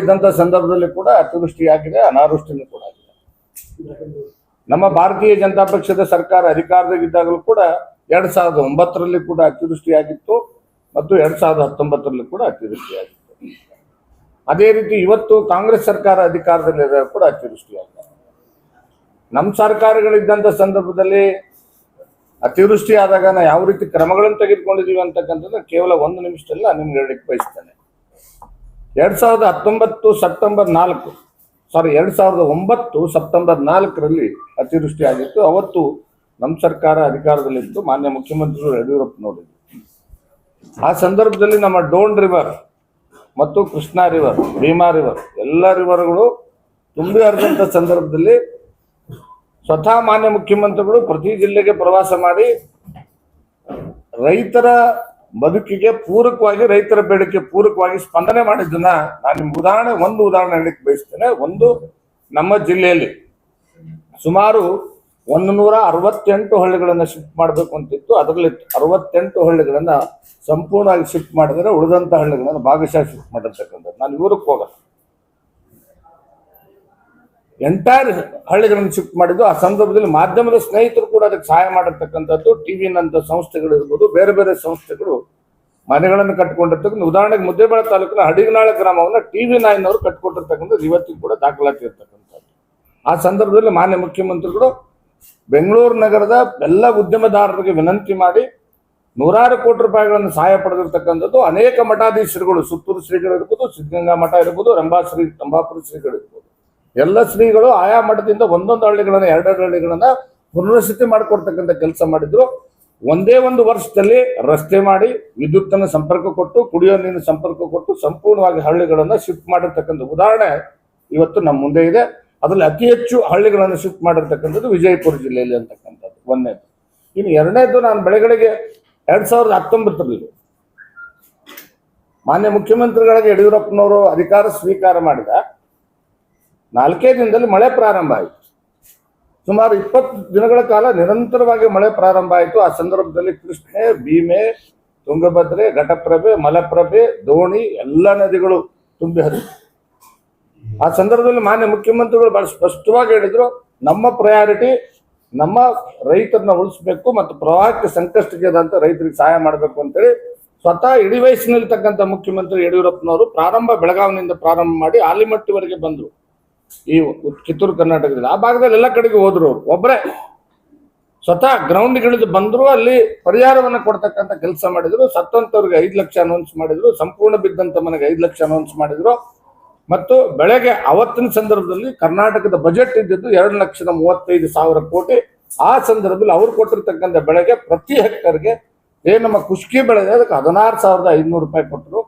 ಇದ್ದಂತ ಸಂದರ್ಭದಲ್ಲಿ ಕೂಡ ಅತಿವೃಷ್ಟಿಯಾಗಿದೆ, ಅನಾವೃಷ್ಟಿನೂ ಕೂಡ ಆಗಿದೆ. ನಮ್ಮ ಭಾರತೀಯ ಜನತಾ ಪಕ್ಷದ ಸರ್ಕಾರ ಅಧಿಕಾರದಾಗಿದ್ದಾಗಲೂ ಕೂಡ ಎರಡ್ ಸಾವಿರದ ಒಂಬತ್ತರಲ್ಲಿ ಕೂಡ ಅತಿವೃಷ್ಟಿಯಾಗಿತ್ತು ಮತ್ತು ಎರಡ್ ಸಾವಿರದ ಹತ್ತೊಂಬತ್ತರಲ್ಲಿ ಕೂಡ ಅತಿವೃಷ್ಟಿಯಾಗಿತ್ತು. ಅದೇ ರೀತಿ ಇವತ್ತು ಕಾಂಗ್ರೆಸ್ ಸರ್ಕಾರ ಅಧಿಕಾರದಲ್ಲಿ ಕೂಡ ಅತಿವೃಷ್ಟಿ ಆಗಿದೆ ನಮ್ಮ ಸರ್ಕಾರಗಳಿದ್ದಂಥ ಸಂದರ್ಭದಲ್ಲಿ ಅತಿವೃಷ್ಟಿ ಆದಾಗ ನಾವು ಯಾವ ರೀತಿ ಕ್ರಮಗಳನ್ನು ತೆಗೆದುಕೊಂಡಿದ್ದೀವಿ ಅಂತಕ್ಕಂಥದ್ದು ಕೇವಲ ಒಂದು ನಿಮಿಷದಲ್ಲಿ ನಾನು ನಿಮ್ಗೆ ಹೇಳಲಿಕ್ಕೆ ಬಯಸ್ತೇನೆ. ಎರಡ್ ಸಾವಿರದ ಹತ್ತೊಂಬತ್ತು ಸೆಪ್ಟೆಂಬರ್ ನಾಲ್ಕು, ಸಾರಿ, ಎರಡ್ ಸಾವಿರದ ಒಂಬತ್ತು ಸೆಪ್ಟೆಂಬರ್ ನಾಲ್ಕರಲ್ಲಿ ಅತಿವೃಷ್ಟಿ ಆಗಿತ್ತು ಅವತ್ತು ನಮ್ಮ ಸರ್ಕಾರ ಅಧಿಕಾರದಲ್ಲಿತ್ತು. ಮಾನ್ಯ ಮುಖ್ಯಮಂತ್ರಿಗಳು ಯಡಿಯೂರಪ್ಪನವರಿದ್ರು ಆ ಸಂದರ್ಭದಲ್ಲಿ ನಮ್ಮ ಡೋನ್ ರಿವರ್ ಮತ್ತು ಕೃಷ್ಣಾ ರಿವರ್, ಭೀಮಾ ರಿವರ್, ಎಲ್ಲ ರಿವರ್ಗಳು ತುಂಬಿ ಹರಿದಂಥ ಸಂದರ್ಭದಲ್ಲಿ ಸ್ವತಃ ಮಾನ್ಯ ಮುಖ್ಯಮಂತ್ರಿಗಳು ಪ್ರತಿ ಜಿಲ್ಲೆಗೆ ಪ್ರವಾಸ ಮಾಡಿ ರೈತರ ಬದುಕಿಗೆ ಪೂರಕವಾಗಿ ರೈತರ ಬೇಡಿಕೆ ಪೂರಕವಾಗಿ ಸ್ಪಂದನೆ ಮಾಡಿದ್ದನ್ನ ನಾನು ನಿಮ್ಗೆ ಉದಾಹರಣೆ, ಒಂದು ಉದಾಹರಣೆ ಹೇಳಕ್ಕೆ ಬಯಸ್ತೇನೆ. ಒಂದು ನಮ್ಮ ಜಿಲ್ಲೆಯಲ್ಲಿ ಸುಮಾರು ಒಂದು ನೂರ ಅರವತ್ತೆಂಟು ಹಳ್ಳಿಗಳನ್ನ ಶಿಫ್ಟ್ ಮಾಡಬೇಕು ಅಂತಿತ್ತು. ಅದರಲ್ಲಿ ಅರವತ್ತೆಂಟು ಹಳ್ಳಿಗಳನ್ನ ಸಂಪೂರ್ಣವಾಗಿ ಶಿಫ್ಟ್ ಮಾಡಿದರೆ ಉಳಿದಂತ ಹಳ್ಳಿಗಳನ್ನ ಭಾಗಶಃ ಶಿಫ್ಟ್ ಮಾಡಿರ್ತಕ್ಕಂಥದ್ದು. ನಾನು ಇವ್ರಕ್ಕೆ ಹೋಗಲ್ಲ. ಎಂಟೈರ್ ಹಳ್ಳಿಗಳನ್ನು ಶಿಫ್ಟ್ ಮಾಡಿದ್ದು ಆ ಸಂದರ್ಭದಲ್ಲಿ ಮಾಧ್ಯಮದ ಸ್ನೇಹಿತರು ಕೂಡ ಅದಕ್ಕೆ ಸಹಾಯ ಮಾಡಿರ್ತಕ್ಕಂಥದ್ದು ಟಿವಿನಂತ ಸಂಸ್ಥೆಗಳು ಇರ್ಬೋದು, ಬೇರೆ ಬೇರೆ ಸಂಸ್ಥೆಗಳು ಮನೆಗಳನ್ನು ಕಟ್ಟಿಕೊಂಡಿರ್ತಕ್ಕಂಥ, ಉದಾಹರಣೆಗೆ ಮುದ್ದೇಬೇಳ ತಾಲೂಕಿನ ಹಡಿಗನಾಳ ಗ್ರಾಮವನ್ನು ಟಿವಿ ನಾಯಿನವರು ಕಟ್ಕೊಟ್ಟಿರ್ತಕ್ಕಂಥದ್ದು ಇವತ್ತಿಗೂ ಕೂಡ ದಾಖಲಾತಿ ಇರ್ತಕ್ಕಂಥದ್ದು. ಆ ಸಂದರ್ಭದಲ್ಲಿ ಮಾನ್ಯ ಮುಖ್ಯಮಂತ್ರಿಗಳು ಬೆಂಗಳೂರು ನಗರದ ಎಲ್ಲ ಉದ್ಯಮದಾರರಿಗೆ ವಿನಂತಿ ಮಾಡಿ ನೂರಾರು ಕೋಟಿ ರೂಪಾಯಿಗಳನ್ನು ಸಹಾಯ ಪಡೆದಿರ್ತಕ್ಕಂಥದ್ದು ಅನೇಕ ಮಠಾಧೀಶರುಗಳು, ಸುತ್ತೂರು ಶ್ರೀಗಳು ಇರ್ಬೋದು, ಸಿದ್ಧಗಂಗಾ ಮಠ ಇರ್ಬೋದು, ರಂಭಾಶ್ರೀ, ತಂಬಾಪುರ ಶ್ರೀಗಳು ಇರ್ಬೋದು. ಎಲ್ಲ ಶ್ರೀಗಳು ಆಯಾ ಮಠದಿಂದ ಒಂದೊಂದು ಹಳ್ಳಿಗಳನ್ನ, ಎರಡೆರಡು ಹಳ್ಳಿಗಳನ್ನ ಪುನರ್ವಸತಿ ಮಾಡಿಕೊಡ್ತಕ್ಕಂಥ ಕೆಲಸ ಮಾಡಿದ್ರು. ಒಂದೇ ಒಂದು ವರ್ಷದಲ್ಲಿ ರಸ್ತೆ ಮಾಡಿ ವಿದ್ಯುತ್ತನ್ನು ಸಂಪರ್ಕ ಕೊಟ್ಟು, ಕುಡಿಯೋ ನೀರಿನ ಸಂಪರ್ಕ ಕೊಟ್ಟು ಸಂಪೂರ್ಣವಾಗಿ ಹಳ್ಳಿಗಳನ್ನು ಶಿಫ್ಟ್ ಮಾಡಿರ್ತಕ್ಕಂಥ ಉದಾಹರಣೆ ಇವತ್ತು ನಮ್ಮ ಮುಂದೆ ಇದೆ. ಅದರಲ್ಲಿ ಅತಿ ಹೆಚ್ಚು ಹಳ್ಳಿಗಳನ್ನು ಶಿಫ್ಟ್ ಮಾಡಿರ್ತಕ್ಕಂಥದ್ದು ವಿಜಯಪುರ ಜಿಲ್ಲೆಯಲ್ಲಿ ಅಂತಕ್ಕಂಥದ್ದು ಒಂದನೇದು ಇನ್ನು ಎರಡನೇದು ನಾನು ಬೆಳೆಗಳಿಗೆ ಎರಡ್ ಸಾವಿರದ ಹತ್ತೊಂಬತ್ತರಲ್ಲಿ ಮಾನ್ಯ ಮುಖ್ಯಮಂತ್ರಿಗಳಾಗಿ ಯಡಿಯೂರಪ್ಪನವರು ಅಧಿಕಾರ ಸ್ವೀಕಾರ ಮಾಡಿದ ನಾಲ್ಕೇ ದಿನದಲ್ಲಿ ಮಳೆ ಪ್ರಾರಂಭ ಆಯಿತು. ಸುಮಾರು ಇಪ್ಪತ್ತು ದಿನಗಳ ಕಾಲ ನಿರಂತರವಾಗಿ ಮಳೆ ಪ್ರಾರಂಭ ಆಯಿತು. ಆ ಸಂದರ್ಭದಲ್ಲಿ ಕೃಷ್ಣೆ, ಭೀಮೆ, ತುಂಗಭದ್ರೆ, ಘಟಪ್ರಭೆ, ಮಲಪ್ರಭೆ, ದೋಣಿ, ಎಲ್ಲ ನದಿಗಳು ತುಂಬಿ ಹರಿ ಆ ಸಂದರ್ಭದಲ್ಲಿ ಮಾನ್ಯ ಮುಖ್ಯಮಂತ್ರಿಗಳು ಬಹಳ ಸ್ಪಷ್ಟವಾಗಿ ಹೇಳಿದ್ರು, ನಮ್ಮ ಪ್ರಯಾರಿಟಿ ನಮ್ಮ ರೈತರನ್ನ ಉಳಿಸ್ಬೇಕು ಮತ್ತು ಪ್ರವಾಹಕ್ಕೆ ಸಂಕಷ್ಟಕ್ಕಿದಂತ ರೈತರಿಗೆ ಸಹಾಯ ಮಾಡಬೇಕು ಅಂತೇಳಿ ಸ್ವತಃ ಇಡೀ ವಯಸ್ಸಿನಲ್ಲಿರ್ತಕ್ಕಂಥ ಮುಖ್ಯಮಂತ್ರಿ ಯಡಿಯೂರಪ್ಪನವರು ಪ್ರಾರಂಭ ಬೆಳಗಾವಿನಿಂದ ಪ್ರಾರಂಭ ಮಾಡಿ ಆಲಿಮಟ್ಟಿವರೆಗೆ ಬಂದರು. ಈ ಕಿತ್ತೂರು ಕರ್ನಾಟಕದಲ್ಲಿ ಆ ಭಾಗದಲ್ಲಿ ಎಲ್ಲ ಕಡೆಗೆ ಹೋದ್ರು ಒಬ್ಬರೇ ಸ್ವತಃ ಗ್ರೌಂಡ್ಗಿಳಿದು ಬಂದ್ರು, ಅಲ್ಲಿ ಪರಿಹಾರವನ್ನ ಕೊಡ್ತಕ್ಕಂಥ ಕೆಲಸ ಮಾಡಿದ್ರು. ಸತ್ತಂತವ್ರಿಗೆ ಐದು ಲಕ್ಷ ಅನೌನ್ಸ್ ಮಾಡಿದ್ರು. ಸಂಪೂರ್ಣ ಬಿದ್ದಂಥ ಮನೆಗೆ ಐದು ಲಕ್ಷ ಅನೌನ್ಸ್ ಮಾಡಿದ್ರು. ಮತ್ತು ಬೆಳಗ್ಗೆ ಅವತ್ತಿನ ಸಂದರ್ಭದಲ್ಲಿ ಕರ್ನಾಟಕದ ಬಜೆಟ್ ಇದ್ದಿದ್ದು ಎರಡು ಲಕ್ಷದ ಮೂವತ್ತೈದು ಸಾವಿರ ಕೋಟಿ. ಆ ಸಂದರ್ಭದಲ್ಲಿ ಅವ್ರು ಕೊಟ್ಟಿರ್ತಕ್ಕಂಥ ಬೆಳೆಗೆ ಪ್ರತಿ ಹೆಕ್ಟರ್ಗೆ ಏನು ನಮ್ಮ ಕುಷ್ಕಿ ಬೆಳೆದೆ, ಅದಕ್ಕೆ ಹದಿನಾರು ಸಾವಿರದ ಐದುನೂರು ರೂಪಾಯಿ ಕೊಟ್ಟರು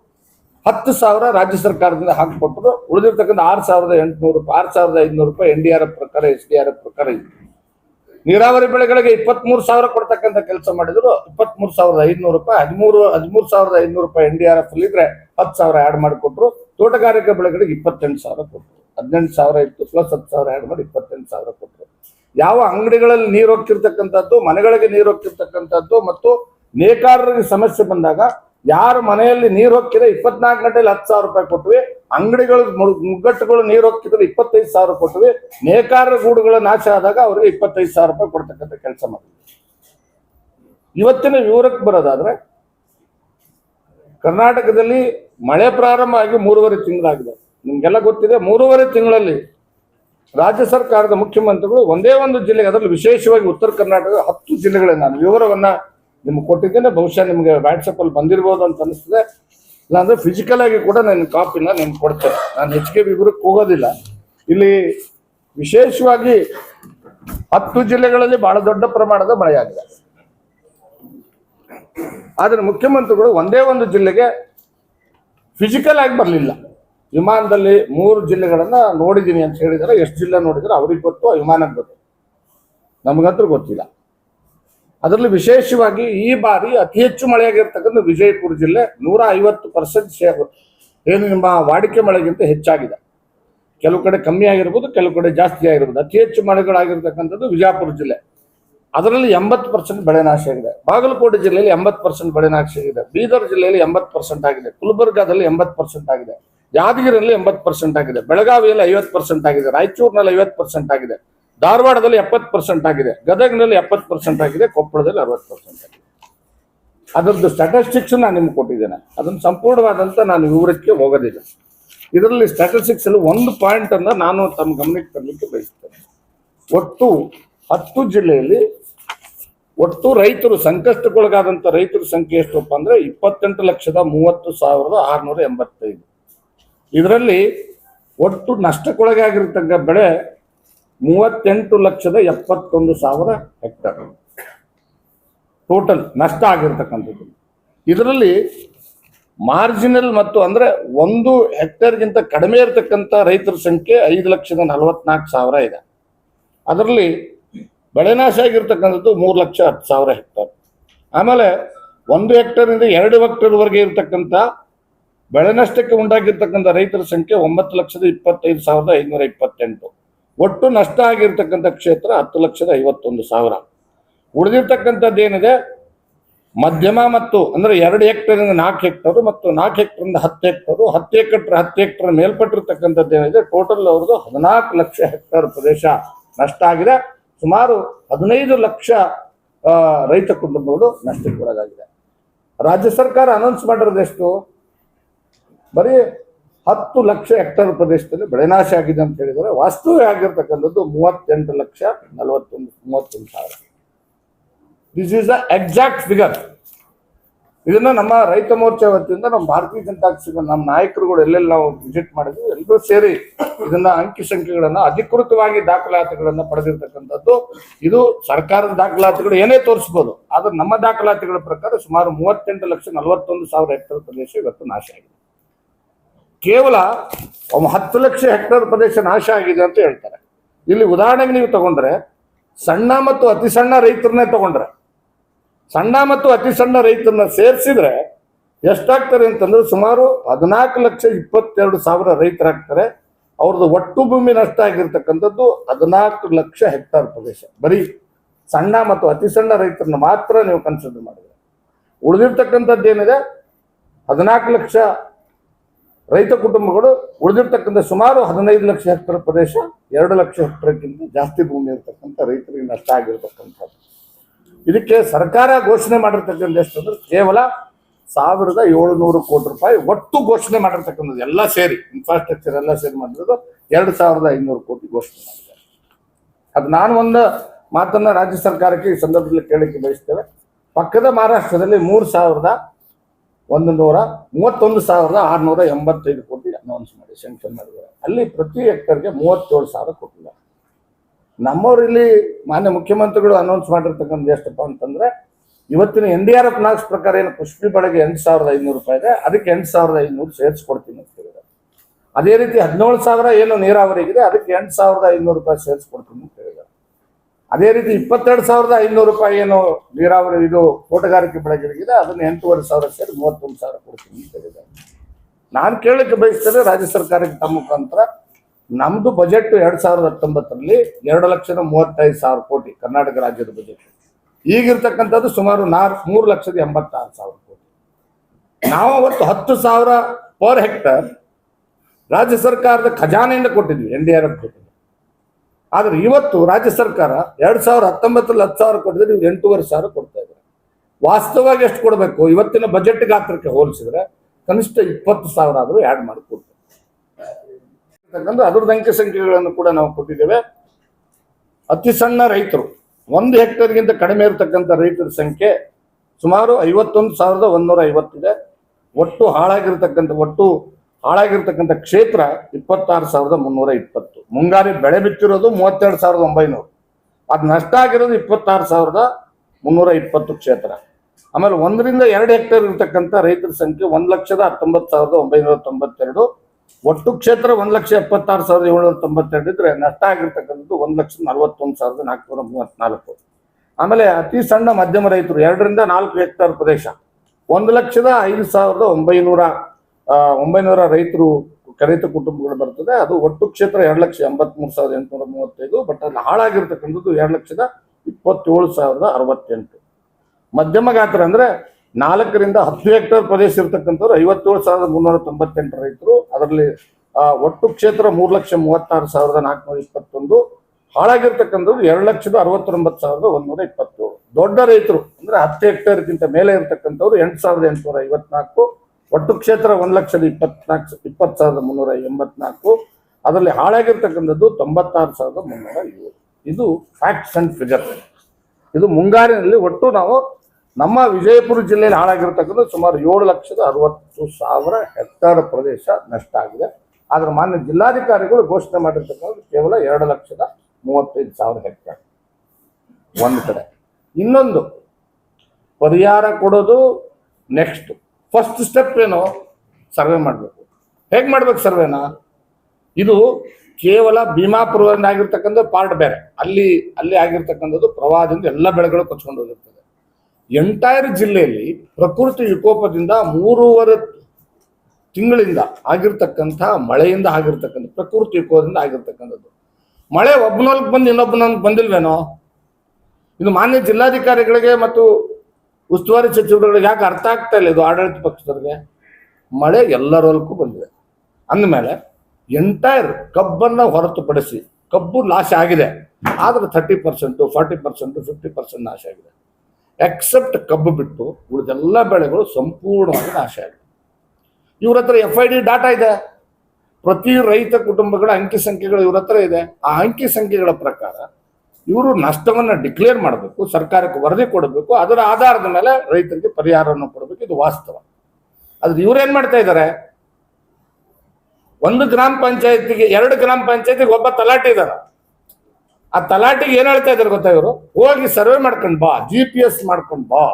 ಹತ್ತು ಸಾವಿರ ರಾಜ್ಯ ಸರ್ಕಾರದಿಂದ ಹಾಕಿಕೊಟ್ಟರು ಉಳಿದಿರ್ತಕ್ಕಂಥ ಆರು ಸಾವಿರದ ಎಂಟುನೂರು ರೂಪಾಯಿ, ಆರು ಸಾವಿರದ ಐದುನೂರು ರೂಪಾಯಿ ಎನ್ ಡಿ ಆರ್ ಎಫ್ ಪ್ರಕಾರ, ಎಸ್ ಡಿ ಆರ್ ಎಫ್ ಪ್ರಕಾರ ಇತ್ತು ನೀರಾವರಿ ಬೆಳೆಗಳಿಗೆ ಇಪ್ಪತ್ಮೂರು ಸಾವಿರ ಕೊಡ್ತಕ್ಕಂಥ ಕೆಲಸ ಮಾಡಿದ್ರು. ಇಪ್ಪತ್ಮೂರು ಸಾವಿರದ ಐದುನೂರು ರೂಪಾಯಿ, ಹದಿಮೂರು ಹದಿಮೂರು ಸಾವಿರದ ಐದುನೂರು ರೂಪಾಯಿ ಎನ್ ಡಿ ಆರ್ ಎಫ್ ಇದ್ರೆ ಹತ್ತು ಸಾವಿರ ಆ್ಯಡ್ ಮಾಡಿಕೊಟ್ರು. ತೋಟಗಾರಿಕೆ ಬೆಳೆಗಳಿಗೆ ಇಪ್ಪತ್ತೆಂಟು ಸಾವಿರ ಕೊಟ್ಟರು ಹದಿನೆಂಟು ಸಾವಿರ ಇತ್ತು ಪ್ಲಸ್ ಹತ್ತು ಸಾವಿರ ಆ್ಯಡ್ ಮಾಡಿ ಇಪ್ಪತ್ತೆಂಟು ಸಾವಿರ ಕೊಟ್ಟರು ಯಾವ ಅಂಗಡಿಗಳಲ್ಲಿ ನೀರು ಹೋಗ್ತಿರ್ತಕ್ಕಂಥದ್ದು, ಮನೆಗಳಿಗೆ ನೀರು ಹೋಗ್ತಿರ್ತಕ್ಕಂಥದ್ದು ಮತ್ತು ನೇಕಾರರಿಗೆ ಸಮಸ್ಯೆ ಬಂದಾಗ ಯಾರ ಮನೆಯಲ್ಲಿ ನೀರು ಹೊಕ್ಕಿದ್ರೆ ಇಪ್ಪತ್ನಾಲ್ಕು ಗಂಟೆಯಲ್ಲಿ ಹತ್ತು ಸಾವಿರ ರೂಪಾಯಿ ಕೊಟ್ವಿ. ಅಂಗಡಿಗಳು ಮುಗ್ಗಟ್ಟುಗಳು ನೀರು ಹೊಕ್ಕಿದ್ರೆ ಇಪ್ಪತ್ತೈದು ಸಾವಿರ ಕೊಟ್ವಿ. ನೇಕಾರರ ಗೂಡುಗಳ ನಾಶ ಆದಾಗ ಅವರಿಗೆ ಇಪ್ಪತ್ತೈದು ಸಾವಿರ ರೂಪಾಯಿ ಕೊಡ್ತಕ್ಕಂಥ ಕೆಲಸ ಮಾಡಿದ್ವಿ. ಇವತ್ತಿನ ವಿವರಕ್ಕೆ ಬರೋದಾದ್ರೆ, ಕರ್ನಾಟಕದಲ್ಲಿ ಮಳೆ ಪ್ರಾರಂಭ ಆಗಿ ಮೂರುವರೆ ತಿಂಗಳಾಗಿದೆ. ನಿಮ್ಗೆಲ್ಲ ಗೊತ್ತಿದೆ, ಮೂರುವರೆ ತಿಂಗಳಲ್ಲಿ ರಾಜ್ಯ ಸರ್ಕಾರದ ಮುಖ್ಯಮಂತ್ರಿಗಳು ಒಂದೇ ಒಂದು ಜಿಲ್ಲೆಗೆ, ಅದರಲ್ಲಿ ವಿಶೇಷವಾಗಿ ಉತ್ತರ ಕರ್ನಾಟಕದ ಹತ್ತು ಜಿಲ್ಲೆಗಳಲ್ಲಿ ನಾನು ವಿವರವನ್ನ ನಿಮ್ಗೆ ಕೊಟ್ಟಿದ್ದೇನೆ, ಬಹುಶಃ ನಿಮಗೆ ವಾಟ್ಸಪ್ ಅಲ್ಲಿ ಬಂದಿರ್ಬೋದು ಅಂತ ಅನಿಸ್ತದೆ. ಇಲ್ಲಾಂದರೆ ಫಿಸಿಕಲ್ ಆಗಿ ಕೂಡ ನಾನು ಕಾಪಿನ ನಿಮ್ಗೆ ಕೊಡ್ತೇನೆ. ನಾನು ಹೆಚ್ಚಿಗೆ ವಿವರಕ್ಕೆ ಹೋಗೋದಿಲ್ಲ. ಇಲ್ಲಿ ವಿಶೇಷವಾಗಿ ಹತ್ತು ಜಿಲ್ಲೆಗಳಲ್ಲಿ ಬಹಳ ದೊಡ್ಡ ಪ್ರಮಾಣದ ಮಳೆಯಾಗಿದೆ. ಆದರೆ ಮುಖ್ಯಮಂತ್ರಿಗಳು ಒಂದೇ ಒಂದು ಜಿಲ್ಲೆಗೆ ಫಿಸಿಕಲ್ ಆಗಿ ಬರಲಿಲ್ಲ. ವಿಮಾನದಲ್ಲಿ ಮೂರು ಜಿಲ್ಲೆಗಳನ್ನ ನೋಡಿದ್ದೀನಿ ಅಂತ ಹೇಳಿದರೆ. ಎಷ್ಟು ಜಿಲ್ಲೆ ನೋಡಿದರೆ, ಅವ್ರಿಗೆ ಗೊತ್ತು ವಿಮಾನಕ್ಕೆ ಗೊತ್ತು. ನಮಗಂತೂ ಗೊತ್ತಿಲ್ಲ. ಅದರಲ್ಲಿ ವಿಶೇಷವಾಗಿ ಈ ಬಾರಿ ಅತಿ ಹೆಚ್ಚು ಮಳೆಯಾಗಿರ್ತಕ್ಕಂಥ ವಿಜಯಪುರ ಜಿಲ್ಲೆ ನೂರ ಐವತ್ತು ಪರ್ಸೆಂಟ್ ಶೇರ್ ಏನು ನಿಮ್ಮ ವಾಡಿಕೆ ಮಳೆಗಿಂತ ಹೆಚ್ಚಾಗಿದೆ. ಕೆಲವು ಕಡೆ ಕಮ್ಮಿ ಆಗಿರ್ಬೋದು, ಕೆಲವು ಕಡೆ ಜಾಸ್ತಿ ಆಗಿರ್ಬೋದು. ಅತಿ ಹೆಚ್ಚು ಮಳೆಗಳಾಗಿರ್ತಕ್ಕಂಥದ್ದು ವಿಜಯಪುರ ಜಿಲ್ಲೆ. ಅದರಲ್ಲಿ ಎಂಬತ್ತು ಪರ್ಸೆಂಟ್ ಬೆಳೆ ನಾಶ ಆಗಿದೆ. ಬಾಗಲಕೋಟೆ ಜಿಲ್ಲೆಯಲ್ಲಿ ಎಂಬತ್ತು ಪರ್ಸೆಂಟ್ ಬೆಳೆ ನಾಶ ಆಗಿದೆ. ಬೀದರ್ ಜಿಲ್ಲೆಯಲ್ಲಿ ಎಂಬತ್ತು ಪರ್ಸೆಂಟ್ ಆಗಿದೆ. ಗುಲ್ಬರ್ಗಾದಲ್ಲಿ ಎಂಬತ್ತು ಪರ್ಸೆಂಟ್ ಆಗಿದೆ. ಯಾದಗಿರಿಯಲ್ಲಿ ಎಂಬತ್ತು ಪರ್ಸೆಂಟ್ ಆಗಿದೆ. ಬೆಳಗಾವಿಯಲ್ಲಿ ಐವತ್ತು ಪರ್ಸೆಂಟ್ ಆಗಿದೆ. ರಾಯಚೂರಿನಲ್ಲಿ ಐವತ್ತು ಪರ್ಸೆಂಟ್ ಆಗಿದೆ. ಧಾರವಾಡದಲ್ಲಿ ಎಪ್ಪತ್ತು ಪರ್ಸೆಂಟ್ ಆಗಿದೆ, ಗದಗ್ನಲ್ಲಿ ಎಪ್ಪತ್ತು ಪರ್ಸೆಂಟ್ ಆಗಿದೆ, ಕೊಪ್ಪಳದಲ್ಲಿ ಅರವತ್ತು ಪರ್ಸೆಂಟ್ ಆಗಿದೆ. ಅದರದ್ದು ಸ್ಟ್ಯಾಟಿಸ್ಟಿಕ್ಸ್ ನಾನು ನಿಮ್ಗೆ ಕೊಟ್ಟಿದ್ದೇನೆ. ಅದನ್ನು ಸಂಪೂರ್ಣವಾದಂತ ನಾನು ವಿವರಕ್ಕೆ ಹೋಗೋದಿಲ್ಲ. ಇದರಲ್ಲಿ ಸ್ಟಾಟಿಸ್ಟಿಕ್ಸ್ ಅಲ್ಲಿ ಒಂದು ಪಾಯಿಂಟ್ ಅನ್ನ ನಾನು ತಮ್ಮ ಗಮನಕ್ಕೆ ತರಲಿಕ್ಕೆ ಬಯಸ್ತೇನೆ. ಒಟ್ಟು ಹತ್ತು ಜಿಲ್ಲೆಯಲ್ಲಿ ಒಟ್ಟು ರೈತರು ಸಂಕಷ್ಟಕ್ಕೊಳಗಾದಂಥ ರೈತರ ಸಂಖ್ಯೆ ಎಷ್ಟಪ್ಪ ಅಂದ್ರೆ ಇಪ್ಪತ್ತೆಂಟು ಲಕ್ಷದ ಮೂವತ್ತು ಸಾವಿರದ ಆರುನೂರ ಎಂಬತ್ತೈದು. ಇದರಲ್ಲಿ ಒಟ್ಟು ನಷ್ಟಕ್ಕೊಳಗಾಗಿರ್ತಕ್ಕ ಬೆಳೆ ಮೂವತ್ತೆಂಟು ಲಕ್ಷದ ಎಪ್ಪತ್ತೊಂದು ಸಾವಿರ ಹೆಕ್ಟರ್ ಟೋಟಲ್ ನಷ್ಟ ಆಗಿರ್ತಕ್ಕಂಥದ್ದು. ಇದರಲ್ಲಿ ಮಾರ್ಜಿನಲ್ ಮತ್ತು ಅಂದ್ರೆ ಒಂದು ಹೆಕ್ಟೇರ್ಗಿಂತ ಕಡಿಮೆ ಇರತಕ್ಕಂಥ ರೈತರ ಸಂಖ್ಯೆ ಐದು ಲಕ್ಷದ ನಲವತ್ನಾಲ್ಕು ಸಾವಿರ ಇದೆ. ಅದರಲ್ಲಿ ಬೆಳೆನಾಶ ಆಗಿರ್ತಕ್ಕಂಥದ್ದು ಮೂರು ಲಕ್ಷ ಹತ್ತು ಸಾವಿರ ಹೆಕ್ಟರ್ ಆಮೇಲೆ ಒಂದು ಹೆಕ್ಟೇರಿಂದ ಎರಡು ಹೆಕ್ಟೇರ್ವರೆಗೆ ಇರತಕ್ಕಂಥ ಬೆಳೆ ನಷ್ಟಕ್ಕೆ ಉಂಟಾಗಿರ್ತಕ್ಕಂಥ ರೈತರ ಸಂಖ್ಯೆ ಒಂಬತ್ತು ಲಕ್ಷದ ಇಪ್ಪತ್ತೈದು ಸಾವಿರದ ಐನೂರ ಇಪ್ಪತ್ತೆಂಟು. ಒಟ್ಟು ನಷ್ಟ ಆಗಿರ್ತಕ್ಕಂಥ ಕ್ಷೇತ್ರ ಹತ್ತು ಲಕ್ಷದ ಐವತ್ತೊಂದು ಸಾವಿರ. ಉಳಿದಿರ್ತಕ್ಕಂಥದ್ದು ಏನಿದೆ ಮಧ್ಯಮ ಮತ್ತು ಅಂದ್ರೆ ಎರಡು ಹೆಕ್ಟೇರಿಂದ ನಾಲ್ಕು ಹೆಕ್ಟರ್ ಮತ್ತು ನಾಲ್ಕು ಹೆಕ್ಟರಿಂದ ಹತ್ತು ಹೆಕ್ಟರ್ ಹತ್ತು ಹೆಕ್ಟರ್ ಹತ್ತು ಹೆಕ್ಟರ್ ಮೇಲ್ಪಟ್ಟಿರ್ತಕ್ಕಂಥದ್ದು ಏನಿದೆ? ಟೋಟಲ್ ಅವ್ರದ್ದು ಹದಿನಾಲ್ಕು ಲಕ್ಷ ಹೆಕ್ಟರ್ ಪ್ರದೇಶ ನಷ್ಟ ಆಗಿದೆ. ಸುಮಾರು ಹದಿನೈದು ಲಕ್ಷ ರೈತ ಕುಟುಂಬಗಳು ನಷ್ಟಕ್ಕೆ ಒಳಗಾಗಿದೆ. ರಾಜ್ಯ ಸರ್ಕಾರ ಅನೌನ್ಸ್ ಮಾಡಿರೋದೆಷ್ಟು ಬರೀ ಹತ್ತು ಲಕ್ಷ ಹೆಕ್ಟರ್ ಪ್ರದೇಶದಲ್ಲಿ ಬೆಳೆನಾಶ ಆಗಿದೆ ಅಂತ ಹೇಳಿದರೆ ವಾಸ್ತವ ಆಗಿರ್ತಕ್ಕಂಥದ್ದು ಮೂವತ್ತೆಂಟು ಲಕ್ಷ ನಲವತ್ತೊಂದು, ಮೂವತ್ತೊಂದು ಸಾವಿರ. This is the exact figure ಇದನ್ನ ನಮ್ಮ ರೈತ ಮೋರ್ಚಾ ವತಿಯಿಂದ ನಮ್ಮ ಭಾರತೀಯ ಜನತಾ ಪಕ್ಷದ ನಮ್ಮ ನಾಯಕರುಗಳು ಎಲ್ಲೆಲ್ಲಿ ನಾವು ವಿಸಿಟ್ ಮಾಡಿದ್ವಿ ಎಲ್ಲರೂ ಸೇರಿ ಇದನ್ನ ಅಂಕಿ ಸಂಖ್ಯೆಗಳನ್ನ ಅಧಿಕೃತವಾಗಿ ದಾಖಲಾತಿಗಳನ್ನ ಪಡೆದಿರ್ತಕ್ಕಂಥದ್ದು. ಇದು ಸರ್ಕಾರದ ದಾಖಲಾತಿಗಳು ಏನೇ ತೋರಿಸ್ಬೋದು, ಆದ್ರೆ ನಮ್ಮ ದಾಖಲಾತಿಗಳ ಪ್ರಕಾರ ಸುಮಾರು ಮೂವತ್ತೆಂಟು ಲಕ್ಷ ನಲವತ್ತೊಂದು ಸಾವಿರ ಹೆಕ್ಟರ್ ಪ್ರದೇಶ ಇವತ್ತು ನಾಶ ಆಗಿದೆ. ಕೇವಲ ಹತ್ತು ಲಕ್ಷ ಹೆಕ್ಟರ್ ಪ್ರದೇಶ ನಾಶ ಆಗಿದೆ ಅಂತ ಹೇಳ್ತಾರೆ. ಇಲ್ಲಿ ಉದಾಹರಣೆಗೆ ನೀವು ತಗೊಂಡ್ರೆ, ಸಣ್ಣ ಮತ್ತು ಅತಿ ಸಣ್ಣ ರೈತರನ್ನೇ ತಗೊಂಡ್ರೆ, ಸಣ್ಣ ಮತ್ತು ಅತಿ ಸಣ್ಣ ರೈತರನ್ನ ಸೇರಿಸಿದ್ರೆ ಎಷ್ಟಾಗ್ತಾರೆ ಅಂತಂದ್ರೆ ಸುಮಾರು ಹದಿನಾಲ್ಕು ಲಕ್ಷ ಇಪ್ಪತ್ತೆರಡು ಸಾವಿರ ರೈತರಾಗ್ತಾರೆ. ಅವ್ರದ್ದು ಒಟ್ಟು ಭೂಮಿ ನಷ್ಟ ಆಗಿರ್ತಕ್ಕಂಥದ್ದು ಹದಿನಾಲ್ಕು ಲಕ್ಷ ಹೆಕ್ಟಾರ್ ಪ್ರದೇಶ. ಬರೀ ಸಣ್ಣ ಮತ್ತು ಅತಿ ಸಣ್ಣ ರೈತರನ್ನ ಮಾತ್ರ ನೀವು ಕನ್ಸಿಡರ್ ಮಾಡಿದ್ರೆ. ಉಳಿದಿರ್ತಕ್ಕಂಥದ್ದು ಏನಿದೆ? ಹದಿನಾಲ್ಕು ಲಕ್ಷ ರೈತ ಕುಟುಂಬಗಳು ಉಳಿದಿರ್ತಕ್ಕಂಥ ಸುಮಾರು ಹದಿನೈದು ಲಕ್ಷ ಹೆಕ್ಟರ್ ಪ್ರದೇಶ, ಎರಡು ಲಕ್ಷ ಹೆಕ್ಟರ್ಕ್ಕಿಂತ ಜಾಸ್ತಿ ಭೂಮಿ ಇರತಕ್ಕಂಥ ರೈತರಿಗೆ ನಷ್ಟ ಆಗಿರ್ತಕ್ಕಂಥದ್ದು. ಇದಕ್ಕೆ ಸರ್ಕಾರ ಘೋಷಣೆ ಮಾಡಿರ್ತಕ್ಕಂಥ ಎಷ್ಟು ಅಂದ್ರೆ ಕೇವಲ ಸಾವಿರದ ಏಳುನೂರು ಕೋಟಿ ರೂಪಾಯಿ ಒಟ್ಟು ಘೋಷಣೆ ಮಾಡಿರ್ತಕ್ಕಂಥದ್ದು ಎಲ್ಲ ಸೇರಿ ಇನ್ಫ್ರಾಸ್ಟ್ರಕ್ಚರ್ ಎಲ್ಲ ಸೇರಿ ಮಾಡಿರೋದು ಎರಡು ಸಾವಿರದ ಐನೂರು ಕೋಟಿ ಘೋಷಣೆ ಮಾಡಿದ್ದಾರೆ. ಅದು ನಾನು ಒಂದು ಮಾತನ್ನ ರಾಜ್ಯ ಸರ್ಕಾರಕ್ಕೆ ಈ ಸಂದರ್ಭದಲ್ಲಿ ಕೇಳಲಿಕ್ಕೆ ಬಯಸ್ತೇವೆ ಪಕ್ಕದ ಮಹಾರಾಷ್ಟ್ರದಲ್ಲಿ ಮೂರು ಸಾವಿರದ ಒಂದು ನೂರ ಮೂವತ್ತೊಂದು ಸಾವಿರದ ಆರುನೂರ ಎಂಬತ್ತೈದು ಕೋಟಿ ಅನೌನ್ಸ್ ಮಾಡಿ ಸ್ಯಾಂಕ್ಷನ್ ಮಾಡಿದ್ದಾರೆ. ಅಲ್ಲಿ ಪ್ರತಿ ಹೆಕ್ಟರ್ಗೆ ಮೂವತ್ತೇಳು ಸಾವಿರ ಕೊಟ್ಟಿದ್ದಾರೆ ನಮ್ಮವರಿಲ್ಲಿ ಮಾನ್ಯ ಮುಖ್ಯಮಂತ್ರಿಗಳು ಅನೌನ್ಸ್ ಮಾಡಿರ್ತಕ್ಕಂಥ ಎಷ್ಟಪ್ಪ ಅಂತಂದ್ರೆ, ಇವತ್ತಿನ ಎನ್ ಡಿ ಆರ್ ಎಫ್ ನಾಲ್ಕು ಪ್ರಕಾರ ಏನು ಪುಷ್ಪಿ ಬೆಳೆಗೆ ಎಂಟು ಸಾವಿರದ ಐನೂರು ರೂಪಾಯಿ ಇದೆ, ಅದಕ್ಕೆ ಎಂಟು ಸಾವಿರದ ಐನೂರು ಸೇರಿಸ್ಕೊಡ್ತೀನಿ ಅಂತ ಹೇಳಿದ್ದಾರೆ. ಅದೇ ರೀತಿ ಹದಿನೇಳು ಸಾವಿರ ಏನು ನೀರಾವರಿಗಿದೆ ಅದಕ್ಕೆ ಎಂಟು ಸಾವಿರದ ಐನೂರು ರೂಪಾಯಿ ಸೇರಿಸ್ಕೊಡ್ತೀನಿ. ಅದೇ ರೀತಿ ಇಪ್ಪತ್ತೆರಡು ಸಾವಿರದ ಐನೂರು ರೂಪಾಯಿ ಏನು ನೀರಾವರಿ ಇದು ತೋಟಗಾರಿಕೆ ಬೆಳೆಗಳಿಗಿದೆ ಅದನ್ನು ಎಂಟೂವರೆ ಸಾವಿರ ಸೇರಿ ಮೂವತ್ತೊಂದು ಸಾವಿರ ಕೊಡ್ತೀನಿ ಅಂತ ಹೇಳಿದ್ದಾರೆ. ನಾನು ಕೇಳಲಿಕ್ಕೆ ಬಯಸ್ತೇನೆ ರಾಜ್ಯ ಸರ್ಕಾರಕ್ಕೆ ತಮ್ಮ ಮುಖಾಂತರ. ನಮ್ದು ಬಜೆಟ್ ಎರಡು ಸಾವಿರದ ಹತ್ತೊಂಬತ್ತರಲ್ಲಿ ಎರಡು ಲಕ್ಷದ ಮೂವತ್ತೈದು ಸಾವಿರ ಕೋಟಿ ಕರ್ನಾಟಕ ರಾಜ್ಯದ ಬಜೆಟ್. ಈಗಿರ್ತಕ್ಕಂಥದ್ದು ಸುಮಾರು ನಾಲ್ಕು ಮೂರು ಲಕ್ಷದ ಎಂಬತ್ತಾರು ಸಾವಿರ ಕೋಟಿ. ನಾವು ಅವತ್ತು ಹತ್ತು ಸಾವಿರ ಪರ್ ಹೆಕ್ಟರ್ ರಾಜ್ಯ ಸರ್ಕಾರದ ಖಜಾನೆಯಿಂದ ಕೊಟ್ಟಿದ್ವಿ, ಎನ್ ಡಿ ಆರ್ ಎಫ್ ಕೊಟ್ಟಿದ್ವಿ. ಆದ್ರೆ ಇವತ್ತು ರಾಜ್ಯ ಸರ್ಕಾರ ಎರಡ್ ಸಾವಿರ ಹತ್ತೊಂಬತ್ತರಲ್ಲಿ ಹತ್ತು ಸಾವಿರ ಕೊಟ್ಟಿದ್ರೆ ನೀವು ಎಂಟೂವರೆ ಸಾವಿರ ಕೊಡ್ತಾ ಇದ್ದಾರೆ. ವಾಸ್ತವವಾಗಿ ಎಷ್ಟು ಕೊಡಬೇಕು? ಇವತ್ತಿನ ಬಜೆಟ್ ಗಾತ್ರಕ್ಕೆ ಹೋಲಿಸಿದ್ರೆ ಕನಿಷ್ಠ ಇಪ್ಪತ್ತು ಸಾವಿರ ಆದರೂ ಆ್ಯಡ್ ಮಾಡಿ ಅದರ ಅದ್ರದ್ದು ಅಂಕಿ ಸಂಖ್ಯೆಗಳನ್ನು ಕೂಡ ನಾವು ಕೊಟ್ಟಿದ್ದೇವೆ. ಅತಿ ಸಣ್ಣ ರೈತರು, ಒಂದು ಹೆಕ್ಟರ್ಗಿಂತ ಕಡಿಮೆ ಇರತಕ್ಕಂಥ ರೈತರ ಸಂಖ್ಯೆ ಸುಮಾರು ಐವತ್ತೊಂದು ಸಾವಿರದ ಒಂದೂರ ಐವತ್ತಿದೆ ಒಟ್ಟು ಹಾಳಾಗಿರ್ತಕ್ಕಂಥ, ಒಟ್ಟು ಹಾಳಾಗಿರ್ತಕ್ಕಂಥ ಕ್ಷೇತ್ರ ಇಪ್ಪತ್ತಾರು ಸಾವಿರದ ಮುನ್ನೂರ ಇಪ್ಪತ್ತು. ಮುಂಗಾರಿ ಬೆಳೆ ಬಿತ್ತಿರೋದು ಮೂವತ್ತೆರಡು ಸಾವಿರದ ಒಂಬೈನೂರು. ಅದು ನಷ್ಟ ಆಗಿರೋದು ಇಪ್ಪತ್ತಾರು ಸಾವಿರದ ಮುನ್ನೂರ ಇಪ್ಪತ್ತು ಕ್ಷೇತ್ರ. ಆಮೇಲೆ ಒಂದರಿಂದ ಎರಡು ಹೆಕ್ಟೇರ್ ಇರತಕ್ಕಂಥ ರೈತರ ಸಂಖ್ಯೆ ಒಂದು ಲಕ್ಷದ ಹತ್ತೊಂಬತ್ತು ಸಾವಿರದ ಒಂಬೈನೂರ ತೊಂಬತ್ತೆರಡು. ಒಟ್ಟು ಕ್ಷೇತ್ರ ಒಂದು ಲಕ್ಷ ಎಪ್ಪತ್ತಾರು ಸಾವಿರದ ಏಳ್ನೂರ ತೊಂಬತ್ತೆರಡು ಇದ್ರೆ ನಷ್ಟ ಆಗಿರ್ತಕ್ಕಂಥದ್ದು ಒಂದು ಲಕ್ಷದ ನಲವತ್ತೊಂದು ಸಾವಿರದ ನಾಲ್ಕುನೂರ ಮೂವತ್ನಾಲ್ಕು ಆಮೇಲೆ ಅತಿ ಸಣ್ಣ ಮಧ್ಯಮ ರೈತರು ಎರಡರಿಂದ ನಾಲ್ಕು ಹೆಕ್ಟೇರ್ ಪ್ರದೇಶ. ಒಂದು ಲಕ್ಷದ ಐದು ಸಾವಿರದ ಒಂಬೈನೂರ ಒಂಬೈನೂರ ರೈತರು ರೈತ ಕುಟುಂಬಗಳು ಬರ್ತದೆ. ಅದು ಒಟ್ಟು ಕ್ಷೇತ್ರ ಎರಡು ಲಕ್ಷ ಎಂಬತ್ಮೂರು ಸಾವಿರದ ಎಂಟುನೂರ ಮೂವತ್ತೈದು ಬಟ್ ಅಲ್ಲಿ ಹಾಳಾಗಿರ್ತಕ್ಕಂಥದ್ದು ಎರಡು ಲಕ್ಷದ ಇಪ್ಪತ್ತೇಳು ಸಾವಿರದ ಅರವತ್ತೆಂಟು. ಮಧ್ಯಮ ಗಾತ್ರ ಅಂದರೆ ನಾಲ್ಕರಿಂದ ಹತ್ತು ಹೆಕ್ಟೇರ್ ಪ್ರದೇಶ ಇರ್ತಕ್ಕಂಥವ್ರು ಐವತ್ತೇಳು ಸಾವಿರದ ಮುನ್ನೂರ ತೊಂಬತ್ತೆಂಟು ರೈತರು. ಅದರಲ್ಲಿ ಒಟ್ಟು ಕ್ಷೇತ್ರ ಮೂರು ಲಕ್ಷ ಮೂವತ್ತಾರು ಸಾವಿರದ ನಾಲ್ಕುನೂರ ಇಪ್ಪತ್ತೊಂದು. ಹಾಳಾಗಿರ್ತಕ್ಕಂಥದ್ದು ಎರಡು ಲಕ್ಷದ ಅರವತ್ತೊಂಬತ್ತು ಸಾವಿರದ ಒಂದೂರ ಇಪ್ಪತ್ತೇಳು. ದೊಡ್ಡ ರೈತರು ಅಂದ್ರೆ ಹತ್ತು ಹೆಕ್ಟರ್ಗಿಂತ ಮೇಲೆ ಇರ್ತಕ್ಕಂಥವ್ರು ಎಂಟು ಸಾವಿರದ ಎಂಟುನೂರ ಐವತ್ನಾಲ್ಕು. ಒಟ್ಟು ಕ್ಷೇತ್ರ ಒಂದು ಲಕ್ಷದ ಇಪ್ಪತ್ನಾಲ್ಕು ಇಪ್ಪತ್ತು ಸಾವಿರದ ಮುನ್ನೂರ ಎಂಬತ್ನಾಲ್ಕು. ಅದರಲ್ಲಿ ಹಾಳಾಗಿರ್ತಕ್ಕಂಥದ್ದು ತೊಂಬತ್ತಾರು ಸಾವಿರದ ಮುನ್ನೂರ ಏಳು. ಇದು ಫ್ಯಾಕ್ಟ್ಸ್ ಅಂಡ್ ಫಿಗರ್ ಇದು ಮುಂಗಾರಿನಲ್ಲಿ ಒಟ್ಟು ನಾವು ನಮ್ಮ ವಿಜಯಪುರ ಜಿಲ್ಲೆಯಲ್ಲಿ ಹಾಳಾಗಿರ್ತಕ್ಕಂಥ ಸುಮಾರು ಏಳು ಲಕ್ಷದ ಅರವತ್ತು ಸಾವಿರ ಹೆಕ್ಟೇರ್ ಪ್ರದೇಶ ನಷ್ಟ ಆಗಿದೆ. ಆದರೆ ಮಾನ್ಯ ಜಿಲ್ಲಾಧಿಕಾರಿಗಳು ಘೋಷಣೆ ಮಾಡಿರ್ತಕ್ಕಂಥದ್ದು ಕೇವಲ ಎರಡು ಲಕ್ಷದ ಮೂವತ್ತೈದು ಸಾವಿರ ಹೆಕ್ಟೇರ್. ಒಂದು ಕಡೆ. ಇನ್ನೊಂದು, ಪರಿಹಾರ ಕೊಡೋದು ನೆಕ್ಸ್ಟ್ ಫಸ್ಟ್ ಸ್ಟೆಪ್ ಏನು ಸರ್ವೆ ಮಾಡಬೇಕು. ಹೇಗೆ ಮಾಡ್ಬೇಕು ಸರ್ವೆನ ಇದು ಕೇವಲ ಭೀಮಾಪುರದಲ್ಲಿ ಆಗಿರ್ತಕ್ಕಂಥ ಪಾರ್ಟ್ ಬೇರೆ. ಅಲ್ಲಿ ಅಲ್ಲಿ ಆಗಿರ್ತಕ್ಕಂಥದ್ದು ಪ್ರವಾಹದಿಂದ ಎಲ್ಲ ಬೆಳೆಗಳು ಕೊಚ್ಕೊಂಡು ಹೋಗಿರ್ತದೆ. ಎಂಟೈರ್ ಜಿಲ್ಲೆಯಲ್ಲಿ ಪ್ರಕೃತಿ ವಿಕೋಪದಿಂದ ಮೂರುವರೆ ತಿಂಗಳಿಂದ ಆಗಿರ್ತಕ್ಕಂಥ ಮಳೆಯಿಂದ ಆಗಿರ್ತಕ್ಕಂಥ, ಪ್ರಕೃತಿ ವಿಕೋಪದಿಂದ ಆಗಿರ್ತಕ್ಕಂಥದ್ದು. ಮಳೆ ಒಬ್ಬನೊಲ್ಗೆ ಬಂದು ಇನ್ನೊಬ್ಬನೊಂದು ಬಂದಿಲ್ವೇನೋ? ಇದು ಮಾನ್ಯ ಜಿಲ್ಲಾಧಿಕಾರಿಗಳಿಗೆ ಮತ್ತು ಉಸ್ತುವಾರಿ ಸಚಿವರುಗಳಿಗೆ ಯಾಕೆ ಅರ್ಥ ಆಗ್ತಾ ಇಲ್ಲ ಇದು ಆಡಳಿತ ಪಕ್ಷದವ್ರಿಗೆ? ಮಳೆ ಎಲ್ಲರ ಬಂದಿದೆ. ಅಂದಮೇಲೆ ಎಂಟೈರ್ ಕಬ್ಬನ್ನು ಹೊರತುಪಡಿಸಿ ಕಬ್ಬು ನಾಶ ಆಗಿದೆ. ಆದ್ರೆ thirty percent forty percent fifty percent ನಾಶ ಆಗಿದೆ. ಎಕ್ಸೆಪ್ಟ್ ಕಬ್ಬು ಬಿಟ್ಟು ಉಳಿದೆಲ್ಲ ಬೆಳೆಗಳು ಸಂಪೂರ್ಣವಾಗಿ ನಾಶ ಆಗಿದೆ. ಇವ್ರ ಹತ್ರ ಎಫ್ ಐ ಡಿ ಡಾಟಾ ಇದೆ. ಪ್ರತಿ ರೈತ ಕುಟುಂಬಗಳ ಅಂಕಿ ಸಂಖ್ಯೆಗಳು ಇವ್ರ ಹತ್ರ ಇದೆ. ಆ ಅಂಕಿ ಸಂಖ್ಯೆಗಳ ಪ್ರಕಾರ ಇವರು ನಷ್ಟವನ್ನ ಡಿಕ್ಲೇರ್ ಮಾಡಬೇಕು, ಸರ್ಕಾರಕ್ಕೆ ವರದಿ ಕೊಡಬೇಕು, ಅದರ ಆಧಾರದ ಮೇಲೆ ರೈತರಿಗೆ ಪರಿಹಾರವನ್ನು ಕೊಡಬೇಕು, ಇದು ವಾಸ್ತವ. ಆದ್ರೆ ಇವ್ರೇನ್ ಮಾಡ್ತಾ ಇದ್ದಾರೆ ಒಂದು ಗ್ರಾಮ ಪಂಚಾಯತಿಗೆ, ಎರಡು ಗ್ರಾಮ ಪಂಚಾಯತಿಗೆ ಒಬ್ಬ ತಲಾಟಿ ಇದ್ದಾರೆ ಆ ತಲಾಟಿಗೆ ಏನ್ ಹೇಳ್ತಾ ಇದಾರೆ ಗೊತ್ತಾ ಇವರು? ಹೋಗಿ ಸರ್ವೆ ಮಾಡ್ಕೊಂಡ್ ಬಾ ಜಿ ಪಿ ಎಸ್ ಮಾಡ್ಕೊಂಡ್ ಬಾ.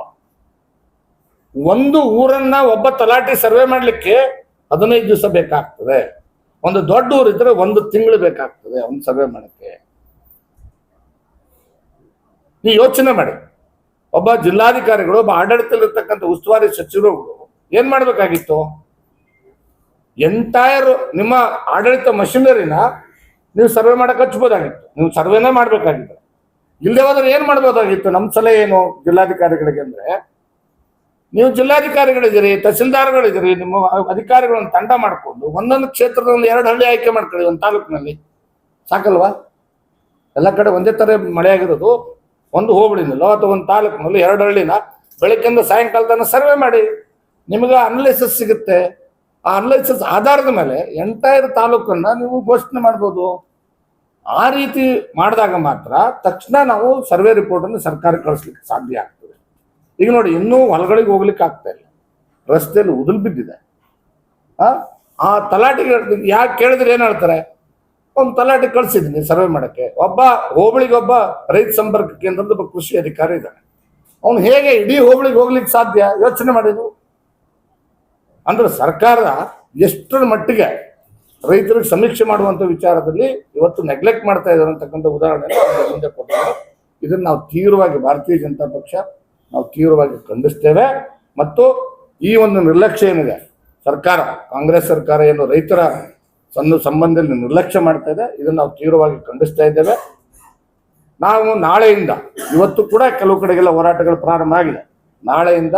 ಒಂದು ಊರನ್ನ ಒಬ್ಬ ತಲಾಟಿ ಸರ್ವೆ ಮಾಡ್ಲಿಕ್ಕೆ ಹದಿನೈದು ದಿವಸ ಬೇಕಾಗ್ತದೆ. ಒಂದು ದೊಡ್ಡ ಊರಿದ್ರೆ ಒಂದು ತಿಂಗಳು ಬೇಕಾಗ್ತದೆ ಒಂದು ಸರ್ವೆ ಮಾಡಕ್ಕೆ. ನೀವು ಯೋಚನೆ ಮಾಡಿ. ಒಬ್ಬ ಜಿಲ್ಲಾಧಿಕಾರಿಗಳು, ಒಬ್ಬ ಆಡಳಿತದಲ್ಲಿರ್ತಕ್ಕಂಥ ಉಸ್ತುವಾರಿ ಸಚಿವರುಗಳು ಏನ್ ಮಾಡ್ಬೇಕಾಗಿತ್ತು? ಎಂಟೈರ್ ನಿಮ್ಮ ಆಡಳಿತ ಮಷಿನರಿನ ನೀವು ಸರ್ವೆ ಮಾಡಕ್ ಹಚ್ಬೋದಾಗಿತ್ತು. ನೀವು ಸರ್ವೆನೇ ಮಾಡ್ಬೇಕಾಗಿತ್ತು. ಇಲ್ಲದೆ ಹೋದ್ರೆ ಏನ್ ಮಾಡ್ಬೋದಾಗಿತ್ತು? ನಮ್ಮ ಸಲಹೆ ಏನು ಜಿಲ್ಲಾಧಿಕಾರಿಗಳಿಗೆ ಅಂದ್ರೆ? ನೀವು ಜಿಲ್ಲಾಧಿಕಾರಿಗಳಿದ್ದೀರಿ, ತಹಸೀಲ್ದಾರ್ಗಳಿದ್ದೀರಿ, ನಿಮ್ಮ ಅಧಿಕಾರಿಗಳನ್ನ ತಂಡ ಮಾಡಿಕೊಂಡು ಒಂದೊಂದು ಕ್ಷೇತ್ರದಲ್ಲಿ ಎರಡು ಹಳ್ಳಿ ಆಯ್ಕೆ ಮಾಡ್ಕೊಳ್ಳಿ ಒಂದು ತಾಲೂಕಿನಲ್ಲಿ. ಸಾಕಲ್ವಾ? ಎಲ್ಲ ಕಡೆ ಒಂದೇ ತರ ಮಳೆ ಆಗಿರೋದು. ಒಂದು ಹೋಬಳಿನಲ್ಲೋ ಅಥವಾ ಒಂದು ತಾಲೂಕಿನಲ್ಲೋ ಎರಡು ಹಳ್ಳಿನ ಬೆಳಕಿಂದ ಸಾಯಂಕಾಲ ತನಕ ಸರ್ವೆ ಮಾಡಿ. ನಿಮಗೆ ಅನಲೈಸಸ್ ಸಿಗುತ್ತೆ. ಆ ಅನಲೈಸಸ್ ಆಧಾರದ ಮೇಲೆ ಎಂಟೈರ್ ತಾಲೂಕನ್ನು ನೀವು ಘೋಷಣೆ ಮಾಡ್ಬೋದು. ಆ ರೀತಿ ಮಾಡಿದಾಗ ಮಾತ್ರ ತಕ್ಷಣ ನಾವು ಸರ್ವೆ ರಿಪೋರ್ಟ್ ಅನ್ನು ಸರ್ಕಾರಕ್ಕೆ ಕಳಿಸ್ಲಿಕ್ಕೆ ಸಾಧ್ಯ ಆಗ್ತದೆ. ಈಗ ನೋಡಿ, ಇನ್ನೂ ಹೊಲಗಳಿಗೆ ಹೋಗ್ಲಿಕ್ಕೆ ಆಗ್ತಾ ಇಲ್ಲ. ರಸ್ತೆಯಲ್ಲಿ ಉದುಲ್ ಬಿದ್ದಿದೆ. ಆ ತಲಾಟಿಗೆ ಯಾಕೆ ಕೇಳಿದ್ರೆ ಏನು ಹೇಳ್ತಾರೆ? ಒಂದು ತಲಾಟಿ ಕಳ್ಸಿದ್ದೀನಿ ಸರ್ವೆ ಮಾಡಕ್ಕೆ. ಒಬ್ಬ ಹೋಬಳಿಗೊಬ್ಬ ರೈತ ಸಂಪರ್ಕ ಕೇಂದ್ರದ ಒಬ್ಬ ಕೃಷಿ ಅಧಿಕಾರಿ ಇದ್ದಾನೆ. ಅವನು ಹೇಗೆ ಇಡೀ ಹೋಬಳಿಗೆ ಹೋಗ್ಲಿಕ್ಕೆ ಸಾಧ್ಯ? ಯೋಚನೆ ಮಾಡಿದ್ರು. ಅಂದ್ರೆ ಸರ್ಕಾರ ಎಷ್ಟರ ಮಟ್ಟಿಗೆ ರೈತರಿಗೆ ಸಮೀಕ್ಷೆ ಮಾಡುವಂತ ವಿಚಾರದಲ್ಲಿ ಇವತ್ತು ನೆಗ್ಲೆಕ್ಟ್ ಮಾಡ್ತಾ ಇದ್ದಾರೆ ಅಂತಕ್ಕಂಥ ಉದಾಹರಣೆ ಮುಂದೆ ಕೊಟ್ಟಿದ್ದಾರೆ. ಇದನ್ನ ನಾವು ತೀವ್ರವಾಗಿ ಭಾರತೀಯ ಜನತಾ ಪಕ್ಷ ನಾವು ತೀವ್ರವಾಗಿ ಖಂಡಿಸ್ತೇವೆ. ಮತ್ತು ಈ ಒಂದು ನಿರ್ಲಕ್ಷ್ಯ ಏನಿದೆ? ಸರ್ಕಾರ, ಕಾಂಗ್ರೆಸ್ ಸರ್ಕಾರ ಏನು ರೈತರ ಸಣ್ಣ ಸಂಬಂಧದಲ್ಲಿ ನಿರ್ಲಕ್ಷ್ಯ ಮಾಡ್ತಾ ಇದೆ, ಇದನ್ನು ನಾವು ತೀವ್ರವಾಗಿ ಖಂಡಿಸ್ತಾ ಇದ್ದೇವೆ. ನಾವು ನಾಳೆಯಿಂದ, ಇವತ್ತು ಕೂಡ ಕೆಲವು ಕಡೆಗೆಲ್ಲ ಹೋರಾಟಗಳು ಪ್ರಾರಂಭ ಆಗಿದೆ. ನಾಳೆಯಿಂದ